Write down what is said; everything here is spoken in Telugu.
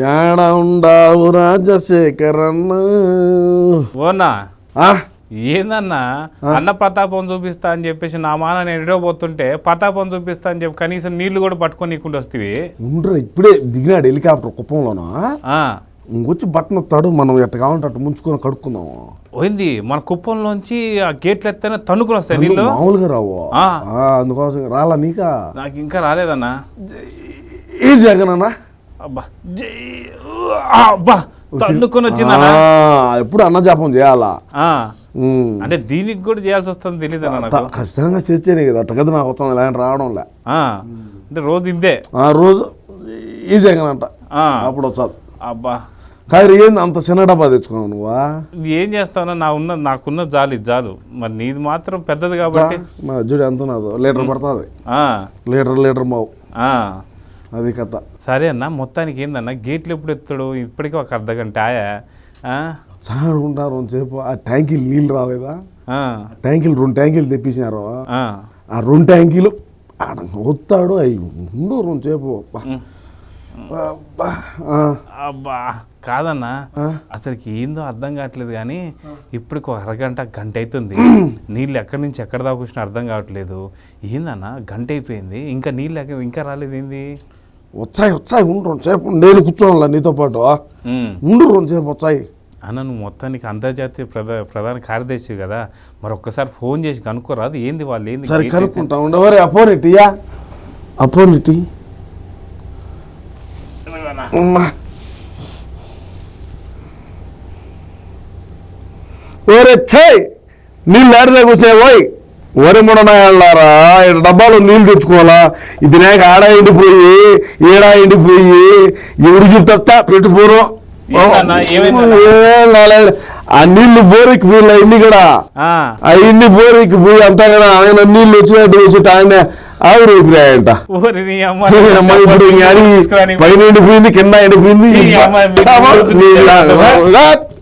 యాడ ఉండావు రాజశేఖరన్న? ఓనా ఏందన్నా? అన్న ప్రతాపం చూపిస్తా అని చెప్పేసి నా మాన నేను పోతుంటే ప్రతాపం చూపిస్తా అని చెప్పి కనీసం నీళ్ళు కూడా పట్టుకొని నీకుండా వస్తేవి ఉండ్రా ఇప్పుడే దిగినాడు హెలికాప్టర్ కుప్పంలోనా? ఇంకొచ్చి బట్టన్ వస్తాడు మనం ఎట్ట కావాలంటే అట్టు ముంచుకొని కడుక్కుందాము పోయింది మన కుప్పంలోంచి ఆ గేట్లు ఎత్తేనే తన్నుకుని వస్తాయి నీళ్ళు మామూలుగా రావు. అందుకోసం రాలా నీకా? నాకు ఇంకా రాలేదన్నా. ఈ జగనన్నా. అబ్బా. జై అబ్బా. తన్నుకొని ఆ, ఎప్పుడు అన్న జాపం చేయాలా. అంటే దీనికి కూడా చేయాల్సి వస్తుంది తెలియదన్నా నాకు? త- ఖచ్చితంగా చేర్చేనే కదా అట్ట కదా నాకు వస్తుంది లేని రావడంలే. అంటే రోజు ఇందే ఆ రోజు ఈ జగన్ అంట. అప్పుడు వచ్చాది అబ్బా. కానీ ఏంది అంత చిన్న డబ్బా తెచ్చుకున్నావు నువ్వా? ఏం చేస్తావన్నా నా ఉన్న నాకున్న జాలి జాలు మరి నీది మాత్రం పెద్దది కాబట్టి. మా చూడు ఎంత ఉన్నదో లీటర్ పడుతుంది. లీటర్ లీటర్ మావు. అది కథ. సరే అన్న మొత్తానికి ఏందన్న గేట్లు ఎప్పుడు ఎత్తాడు ఇప్పటికీ ఒక అర్ధ గంట ఆయా. ఆ? చాడుకుంటారు సేపు ఆ ట్యాంకీలు నీళ్ళు రాలేదా? ట్యాంకీలు రెండు ట్యాంకీలు తెప్పించినారు. ఆ. రెండు ట్యాంకీలు వస్తాడు అవి ఉండు రెండు సేపు అబ్బా. కాదన్న. అసలుకి ఏందో అర్థం కావట్లేదు కానీ ఇప్పటికి ఒక అరగంట గంట అవుతుంది నీళ్ళు ఎక్కడి నుంచి ఎక్కడ దాకా వచ్చినా అర్థం కావట్లేదు. ఏందన్న గంట అయిపోయింది. ఇంకా నీళ్ళు ఇంకా రాలేదు ఏంది వచ్చాయి వచ్చాయి ఉండు సేపు నేను కూర్చోవాలా నీతో పాటు. ఉండు రెండు సేపు వచ్చాయి. అన్న నువ్వు మొత్తానికి అంతర్జాతీయ ప్రధా ప్రధాన కార్యదర్శి కదా. మరి ఒక్కసారి ఫోన్ చేసి కనుక్కోరాదు. ఏంది వాళ్ళు ఏంది సరే కనుక్కుంటా. ఉండవరే అపోనిటీయా అపోనిటీ ఓరే ఛాయ్ నీళ్ళు ఆడితే కూర్చోయి పోయి వరి ముడనాయాలారా ఇక్కడ డబ్బాలో నీళ్ళు తెచ్చుకోవాలా? ఇది నాకు ఆడ ఎండిపోయి ఏడా ఎండిపోయి ఎవరు చెప్తా పెట్టుకోరు. ఆ నీళ్ళు బోరెక్కి పోయినా ఇన్ని కూడా ఆ, ఇన్ని బోరెక్కి పోయి అంతా కూడా ఆయన నీళ్ళు వచ్చినట్టు వచ్చి ఆయన ఆవిడ ఊపిరాయంట. ఇప్పుడు పైన ఎండిపోయింది కింద ఎండిపోయింది.